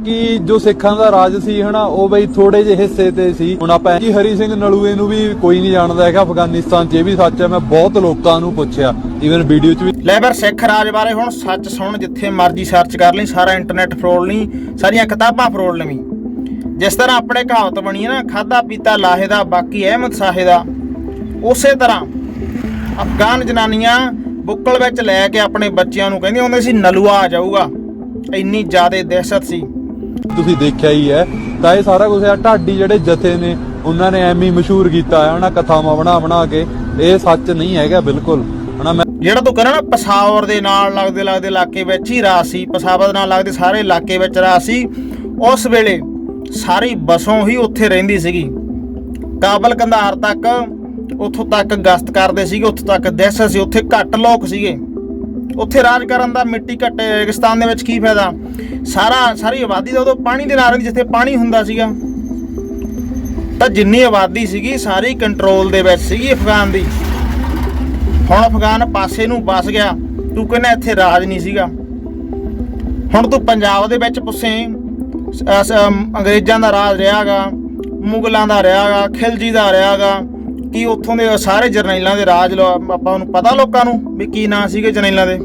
ਬਾਕੀ ਜੋ ਸਿੱਖਾਂ ਦਾ ਰਾਜ ਸੀ ਹਨਾ, ਉਹ ਬਈ ਥੋੜੇ ਜਿਹੇ ਹਿੱਸੇ ਤੇ ਸੀ। ਹੁਣ ਆਪਾਂ ਜੀ ਹਰੀ ਸਿੰਘ ਨਲੂਏ ਨੂੰ ਵੀ ਕੋਈ ਨਹੀਂ ਜਾਣਦਾ ਹੈਗਾ, ਅਫਗਾਨਿਸਤਾਨ 'ਚ ਇਹ ਵੀ ਸੱਚ ਹੈ, ਮੈਂ ਬਹੁਤ ਲੋਕਾਂ ਨੂੰ ਪੁੱਛਿਆ। ਈਵਨ ਵੀਡੀਓ 'ਚ ਵੀ ਲੈ ਪਰ ਸਿੱਖ ਰਾਜ ਬਾਰੇ ਹੁਣ ਸੱਚ ਸੁਣ, ਜਿੱਥੇ ਮਰਜ਼ੀ ਸਰਚ ਕਰ ਲਈ, ਸਾਰਾ ਇੰਟਰਨੈਟ ਫਰੋਲ ਲਈ ਸਾਰੀਆਂ ਕਿਤਾਬਾਂ ਫਰੋਲ ਲਵੀਂ ਜਿਸ ਤਰ੍ਹਾਂ ਆਪਣੇ ਕਹਾਵਤ ਬਣੀ ਹੈ ਨਾ ਖਾਦਾ ਪੀਤਾ ਲਾਹੇ ਦਾ, ਬਾਕੀ ਅਹਿਮਦ ਸਾਹੇ ਦਾ। ਉਸੇ ਤਰ੍ਹਾਂ ਅਫਗਾਨ ਜਨਾਨੀਆਂ ਬੁੱਕਲ ਵਿੱਚ ਲੈ ਕੇ ਆਪਣੇ ਬੱਚਿਆਂ ਨੂੰ ਕਹਿੰਦੇ ਹੁੰਦੇ ਸੀ, ਨਲੂਆ ਆ ਜਾਊਗਾ। ਇੰਨੀ ਜ਼ਿਆਦਾ ਦਹਿਸ਼ਤ ਸੀ। ਤੁਸੀਂ ਦੇਖਿਆ ਹੀ ਹੈ। ਤਾਂ ਇਹ ਸਾਰਾ ਕੁਝ ਆ। ਢਾਡੀ ਜਿਹੜੇ ਜਥੇ ਨੇ, ਉਹਨਾਂ ਨੇ ਐਵੇਂ ਮਸ਼ਹੂਰ ਕੀਤਾ ਹੈ। ਉਹਨਾਂ ਕਥਾਵਾਂ ਬਣਾ ਬਣਾ ਕੇ। ਇਹ ਸੱਚ ਨਹੀਂ ਹੈਗਾ ਬਿਲਕੁਲ। ਹਨਾ ਮੈਂ ਜਿਹੜਾ ਤੂੰ ਕਹਿੰਦਾ ਨਾ, ਪਸਾਵਰ ਦੇ ਨਾਲ ਲੱਗਦੇ ਲੱਗਦੇ ਇਲਾਕੇ ਵਿੱਚ ਹੀ ਰਾਜ ਸੀ। ਪਸਾਵਰ ਦੇ ਨਾਲ ਲੱਗਦੇ ਸਾਰੇ ਇਲਾਕੇ ਵਿੱਚ ਰਾਜ ਸੀ। ਉਸ ਵੇਲੇ ਸਾਰੀ ਬਸੋਂ ਹੀ ਉੱਥੇ ਰਹਿੰਦੀ ਸੀਗੀ। ਕਾਬਲ ਕੰਧਾਰ ਤੱਕ, ਉੱਥੋਂ ਤੱਕ ਗਸ਼ਤ ਕਰਦੇ ਸੀਗੇ। ਉੱਥੋਂ ਤੱਕ ਦਹਿਸ਼ਤ ਸੀ। ਉੱਥੇ ਘੱਟ ਲੋਕ ਸੀਗੇ। ਉੱਥੇ ਰਾਜ ਕਰਨ ਦਾ ਮਿੱਟੀ ਘੱਟ ਰੇਗਿਸਤਾਨ ਦੇ ਵਿੱਚ ਕੀ ਫਾਇਦਾ? ਸਾਰਾ, ਸਾਰੀ ਆਬਾਦੀ ਦਾ ਉਦੋਂ ਪਾਣੀ ਦੇ ਨਾਲ ਰਹਿੰਦੀ ਜਿੱਥੇ ਪਾਣੀ ਹੁੰਦਾ ਸੀਗਾ। ਤਾਂ ਜਿੰਨੀ ਆਬਾਦੀ ਸੀਗੀ, ਸਾਰੀ ਕੰਟਰੋਲ ਦੇ ਵਿੱਚ ਸੀਗੀ ਅਫਗਾਨ ਦੀ। ਹੁਣ ਅਫਗਾਨ ਪਾਸੇ ਨੂੰ ਵਸ ਗਿਆ। ਤੂੰ ਕਹਿੰਦਾ ਇੱਥੇ ਰਾਜ ਨਹੀਂ ਸੀਗਾ। ਹੁਣ ਤੂੰ ਪੰਜਾਬ ਦੇ ਵਿੱਚ ਪੁੱਛੇ ਅੰਗਰੇਜ਼ਾਂ ਦਾ ਰਾਜ ਰਿਹਾਗਾ, ਮੁਗਲਾਂ ਦਾ ਰਿਹਾਗਾ, ਖਿਲਜੀ ਦਾ ਰਿਹਾਗਾ। ਕੀ ਉੱਥੋਂ ਦੇ ਸਾਰੇ ਜਰਨੈਲਾਂ ਦੇ ਰਾਜ ਲੋ- ਆਪਾਂ ਨੂੰ ਪਤਾ ਲੋਕਾਂ ਨੂੰ ਵੀ ਕੀ ਨਾਂ ਸੀਗੇ ਜਰਨੈਲਾਂ ਦੇ?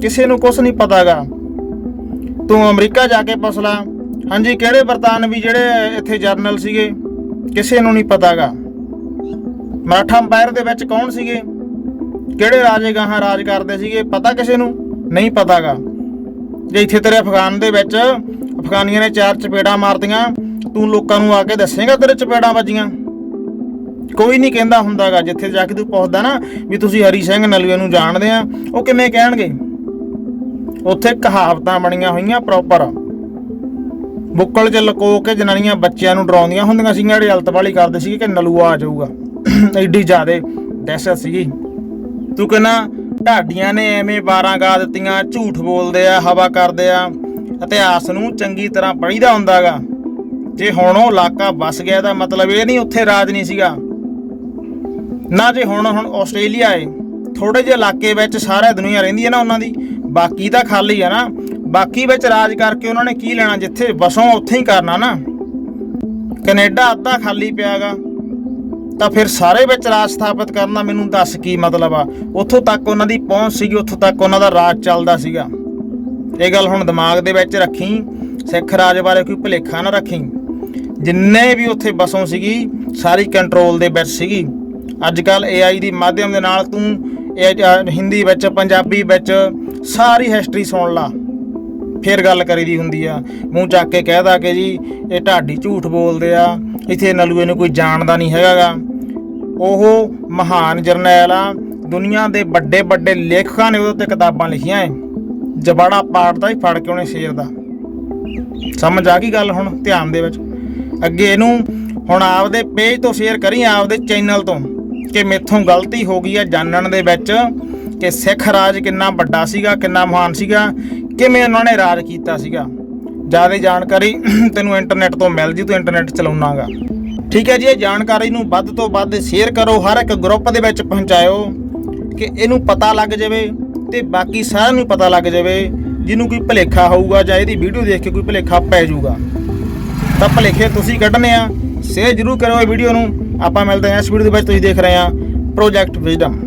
ਕਿਸੇ ਨੂੰ ਕੁਝ ਨਹੀਂ ਪਤਾਗਾ। ਤੂੰ ਅਮਰੀਕਾ ਜਾ ਕੇ ਪਸਲਾ ਹਾਂਜੀ, ਕਿਹੜੇ ਬਰਤਾਨਵੀ ਜਿਹੜੇ ਇੱਥੇ ਜਰਨਲ ਸੀਗੇ, ਕਿਸੇ ਨੂੰ ਨਹੀਂ ਪਤਾਗਾ। ਮਰਾਠਾ ਅੰਪਾਇਰ ਦੇ ਵਿੱਚ ਕੌਣ ਸੀਗੇ? ਕਿਹੜੇ ਰਾਜੇ ਗਾਹਾਂ ਰਾਜ ਕਰਦੇ ਸੀਗੇ, ਪਤਾ ਕਿਸੇ ਨੂੰ? ਨਹੀਂ ਪਤਾਗਾ। ਜੇ ਇੱਥੇ ਤੇਰੇ ਅਫਗਾਨ ਦੇ ਵਿੱਚ ਅਫਗਾਨੀਆਂ ਨੇ ਚਾਰ ਚਪੇੜਾਂ ਮਾਰਤੀਆਂ, ਤੂੰ ਲੋਕਾਂ ਨੂੰ ਆ ਕੇ ਦੱਸੇਗਾ ਤੇਰੇ ਚਪੇੜਾਂ ਵੱਜੀਆਂ। ਕੋਈ ਨਹੀਂ ਕਹਿੰਦਾ ਹੁੰਦਾਗਾ, ਜਿੱਥੇ ਜਾ ਕੇ ਤੂੰ ਪੁੱਛਦਾ ਨਾ ਵੀ ਤੁਸੀਂ ਹਰੀ ਸਿੰਘ ਨਲੂਏ ਨੂੰ ਜਾਣਦੇ ਆ, ਉਹ ਕਿਵੇਂ ਕਹਿਣਗੇ? ਉੱਥੇ ਕਹਾਵਤਾਂ ਬਣੀਆਂ ਹੋਈਆਂ ਪ੍ਰੋਪਰ ਬੁੱਕਲ 'ਚ ਲਕੋ ਕੇ ਜਨਾਨੀਆਂ ਬੱਚਿਆਂ ਨੂੰ ਡਰਾਉਂਦੀਆਂ ਹੁੰਦੀਆਂ ਸੀਗੀਆਂ, ਜਿਹੜੇ ਹਲਤ ਵਾਲੀ ਕਰਦੇ ਸੀ ਕਿ ਨਲੂਆ ਆ ਜਾਊਗਾ। ਐਡੀ ਜ਼ਿਆਦੇ ਦਹਿਸ਼ਤ ਸੀਗੀ। ਤੂੰ ਕਹਿੰਦਾ, ਢਾਡੀਆਂ ਨੇ ਐਵੇਂ 12 ਗਾ ਦਿੱਤੀਆਂ, ਝੂਠ ਬੋਲਦੇ ਆ, ਹਵਾ ਕਰਦੇ ਆ। ਇਤਿਹਾਸ ਨੂੰ ਚੰਗੀ ਤਰ੍ਹਾਂ ਪੜ੍ਹੀਦਾ ਹੁੰਦਾਗਾ। ਜੇ ਹੁਣ ਉਹ ਇਲਾਕਾ ਵਸ ਗਿਆ ਤਾਂ ਮਤਲਬ ਇਹ ਨਹੀਂ ਉੱਥੇ ਰਾਜ ਨਹੀਂ ਸੀਗਾ। ਨਾ ਜੇ ਹੁਣ ਹੁਣ ਆਸਟ੍ਰੇਲੀਆ ਏ ਥੋੜੇ ਜਿਹੇ ਇਲਾਕੇ ਵਿੱਚ ਸਾਰਾ ਦੁਨੀਆ ਰਹਿੰਦੀ ਹੈ ਨਾ ਉਹਨਾਂ ਦੀ, ਬਾਕੀ ਤਾਂ ਖਾਲੀ ਆ ਨਾ। ਬਾਕੀ ਵਿੱਚ ਰਾਜ ਕਰਕੇ ਉਹਨਾਂ ਨੇ ਕੀ ਲੈਣਾ, ਜਿੱਥੇ ਵਸੋਂ ਉੱਥੇ ਹੀ ਕਰਨਾ ਨਾ। ਕੈਨੇਡਾ ਅੱਧਾ ਖਾਲੀ ਪਿਆਗਾ। ਤਾਂ ਫਿਰ ਸਾਰੇ ਵਿੱਚ ਰਾਜ ਸਥਾਪਿਤ ਕਰਨ ਦਾ ਮੈਨੂੰ ਦੱਸ ਕੀ ਮਤਲਬ ਆ? ਉੱਥੋਂ ਤੱਕ ਉਹਨਾਂ ਦੀ ਪਹੁੰਚ ਸੀਗੀ, ਉੱਥੋਂ ਤੱਕ ਉਹਨਾਂ ਦਾ ਰਾਜ ਚੱਲਦਾ ਸੀਗਾ। ਇਹ ਗੱਲ ਹੁਣ ਦਿਮਾਗ ਦੇ ਵਿੱਚ ਰੱਖੀ, ਸਿੱਖ ਰਾਜ ਬਾਰੇ ਕੋਈ ਭੁਲੇਖਾ ਨਾ ਰੱਖੀ। ਜਿੰਨੇ ਵੀ ਉੱਥੇ ਬਸੋਂ ਸੀਗੀ, ਸਾਰੀ ਕੰਟਰੋਲ ਦੇ ਵਿੱਚ ਸੀਗੀ। ਅੱਜ ਕੱਲ AI ਦੀ ਮਾਧਿਅਮ ਦੇ ਨਾਲ ਤੂੰ ਇਹ ਹਿੰਦੀ ਵਿੱਚ, ਪੰਜਾਬੀ ਵਿੱਚ ਸਾਰੀ ਹਿਸਟਰੀ ਸੁਣ ਲਾ। ਫਿਰ ਗੱਲ ਕਰੀਦੀ ਹੁੰਦੀ ਆ। ਮੂੰਹ ਚੱਕ ਕੇ ਕਹਿਦਾ ਕਿ ਜੀ, ਇਹ ਢਾਡੀ ਝੂਠ ਬੋਲਦੇ ਆ, ਇੱਥੇ ਨਲੂਏ ਨੂੰ ਕੋਈ ਜਾਣਦਾ ਨਹੀਂ ਹੈਗਾਗਾ। ਉਹ ਮਹਾਨ ਜਰਨੈਲ ਆ, ਦੁਨੀਆ ਦੇ ਵੱਡੇ ਵੱਡੇ ਲੇਖਕਾਂ ਨੇ ਉਹਦੇ ਉੱਤੇ ਕਿਤਾਬਾਂ ਲਿਖੀਆਂ ਐ ਜਬਾੜਾ ਪਾੜਦਾ ਹੀ ਫੜ ਕੇ ਉਹਨੇ ਸ਼ੇਰ ਦਾ। ਸਮਝ ਆ ਗਈ ਗੱਲ ਹੁਣ ਧਿਆਨ ਦੇ ਵਿੱਚ। ਅੱਗੇ ਇਹਨੂੰ ਹੁਣ ਆਪਦੇ ਪੇਜ ਤੋਂ ਸ਼ੇਅਰ ਕਰੀ, ਆਪਦੇ ਚੈਨਲ ਤੋਂ। ਕਿ ਮੇਥੋਂ ਗਲਤੀ ਹੋ ਗਈ ਹੈ ਜਾਣਨ ਦੇ ਵਿੱਚ ਕਿ ਸਿੱਖ ਰਾਜ ਕਿੰਨਾ ਵੱਡਾ ਸੀਗਾ, ਕਿੰਨਾ ਮਹਾਨ ਸੀਗਾ, ਕਿਵੇਂ ਉਹਨਾਂ ਨੇ ਰਾਜ ਕੀਤਾ ਸੀਗਾ। ਜ਼ਿਆਦਾ ਜਾਣਕਾਰੀ ਤੈਨੂੰ ਇੰਟਰਨੈਟ ਤੋਂ ਮਿਲ ਜੀ, ਤੂੰ ਇੰਟਰਨੈਟ ਚਲਾਉਣਾਗਾ। ਠੀਕ ਹੈ ਜੀ, ਇਹ ਜਾਣਕਾਰੀ ਨੂੰ ਵੱਧ ਤੋਂ ਵੱਧ ਸ਼ੇਅਰ ਕਰੋ, ਹਰ ਇੱਕ ਗਰੁੱਪ ਦੇ ਵਿੱਚ ਪਹੁੰਚਾਇਓ ਕਿ ਇਹਨੂੰ ਪਤਾ ਲੱਗ ਜਾਵੇ ਤੇ ਬਾਕੀ ਸਾਰਿਆਂ ਨੂੰ ਪਤਾ ਲੱਗ ਜਾਵੇ ਜਿਹਨੂੰ ਕੋਈ ਭੁਲੇਖਾ ਹੋਊਗਾ ਜਾਂ ਇਹਦੀ ਵੀਡੀਓ ਦੇਖ ਕੇ ਕੋਈ ਭੁਲੇਖਾ ਪੈ ਜਾਊਗਾ। ਤਾਂ ਭੁਲੇਖੇ ਤੁਸੀਂ ਕੱਢਣੇ ਆ ਸ਼ੇਅਰ ਜ਼ਰੂਰ ਕਰੋ ਇਹ ਵੀਡੀਓ ਨੂੰ। ਆਪਾਂ ਮਿਲਦੇ ਹਾਂ ਇਸ ਵੀਡੀਓ ਦੇ ਵਿੱਚ ਤੁਸੀਂ ਦੇਖ ਰਹੇ ਹਾਂ ਪ੍ਰੋਜੈਕਟ ਵਿਜ਼ਡਮ